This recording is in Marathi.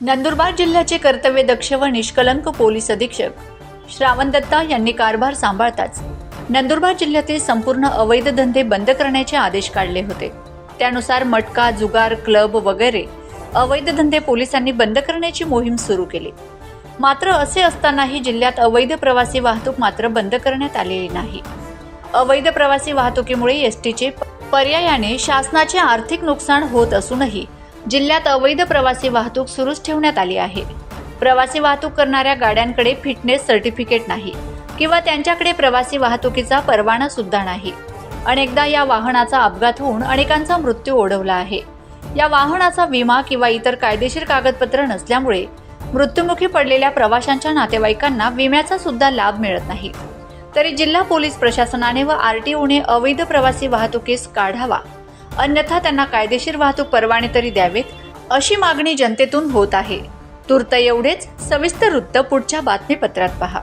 नंदुरबार जिल्ह्याचे कर्तव्य दक्ष व निष्कलंक पोलीस अधीक्षक श्रावण दत्ता यांनी कारभार सांभाळताच नंदुरबार जिल्ह्यातील संपूर्ण अवैध धंदे बंद करण्याचे आदेश काढले होते. त्यानुसार मटका जुगार क्लब वगैरे अवैध धंदे पोलिसांनी बंद करण्याची मोहीम सुरू केली. मात्र असे असतानाही जिल्ह्यात अवैध प्रवासी वाहतूक मात्र बंद करण्यात आलेली नाही. अवैध प्रवासी वाहतुकीमुळे एसटीचे पर्यायाने शासनाचे आर्थिक नुकसान होत असूनही जिल्ह्यात अवैध प्रवासी वाहतूक सुरूच ठेवण्यात आली आहे. प्रवासी वाहतूक करणाऱ्या गाड्यांकडे फिटनेस सर्टिफिकेट नाही किंवा त्यांच्याकडे प्रवासी वाहतुकीचा परवाना सुद्धा नाही. अनेकदा या वाहनाचा अपघात होऊन अनेकांचा मृत्यू ओढवला आहे. या वाहनाचा विमा किंवा इतर कायदेशीर कागदपत्र नसल्यामुळे मृत्युमुखी पडलेल्या प्रवाशांच्या नातेवाईकांना विम्याचा सुद्धा लाभ मिळत नाही. तरी जिल्हा पोलीस प्रशासनाने व आर टी ओने अवैध प्रवासी वाहतुकीस काढावा अन्यथा त्यांना कायदेशीर वाहतूक परवाने तरी द्यावेत अशी मागणी जनतेतून होत आहे. तूर्त एवढेच सविस्तर वृत्त पुढच्या बातमीपत्रात पहा.